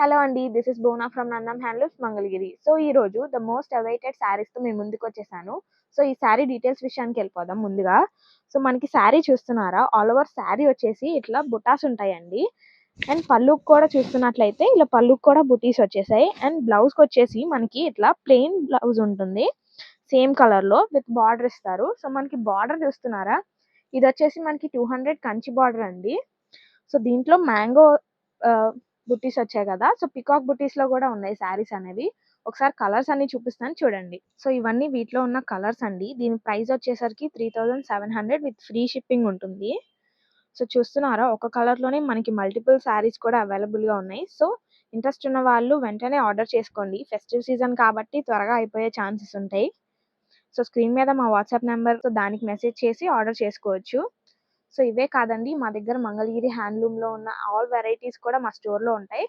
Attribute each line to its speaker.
Speaker 1: Hello అండి this is Bona from Nandam handlooms Mangalagiri so ఈ రోజు ద మోస్ట్ అవైటెడ్ శారీస్తో మేము ముందుకు వచ్చేసాను. సో ఈ శారీ డీటెయిల్స్ విషయానికి వెళ్ళిపోదాం ముందుగా. సో మనకి శారీ చూస్తున్నారా? ఆల్ ఓవర్ శారీ వచ్చేసి ఇట్లా బుటాస్ ఉంటాయండి. అండ్ పళ్ళుకి కూడా చూస్తున్నట్లయితే ఇలా పళ్ళుకి కూడా బుటీస్ వచ్చేసాయి. అండ్ బ్లౌజ్కి వచ్చేసి మనకి ఇట్లా ప్లెయిన్ బ్లౌజ్ ఉంటుంది. సేమ్ కలర్లో విత్ బార్డర్ ఇస్తారు. సో మనకి బార్డర్ చూస్తున్నారా? ఇది వచ్చేసి మనకి టూ హండ్రెడ్ కంచి బార్డర్ అండి. సో దీంట్లో మ్యాంగో బుట్టీస్ వచ్చాయి కదా. సో పికాక్ బుట్టీస్లో కూడా ఉన్నాయి శారీస్ అనేవి. ఒకసారి కలర్స్ అన్ని చూపిస్తాను చూడండి. సో ఇవన్నీ వీటిలో ఉన్న కలర్స్ అండి. దీని ప్రైస్ వచ్చేసరికి three thousand seven hundred with free shipping ఉంటుంది. సో చూస్తున్నారా? ఒక కలర్లోనే మనకి మల్టిపుల్ శారీస్ కూడా అవైలబుల్గా ఉన్నాయి. సో ఇంట్రెస్ట్ ఉన్న వాళ్ళు వెంటనే ఆర్డర్ చేసుకోండి. ఫెస్టివ్ సీజన్ కాబట్టి త్వరగా అయిపోయే ఛాన్సెస్ ఉంటాయి. సో స్క్రీన్ మీద మా వాట్సాప్ నెంబర్ దానికి మెసేజ్ చేసి ఆర్డర్ చేసుకోవచ్చు. సో ఇవే కాదండి. మా దగ్గర మంగళగిరి హ్యాండ్లూమ్లో ఉన్న ఆల్ వెరైటీస్ కూడా మా స్టోర్లో ఉంటాయి.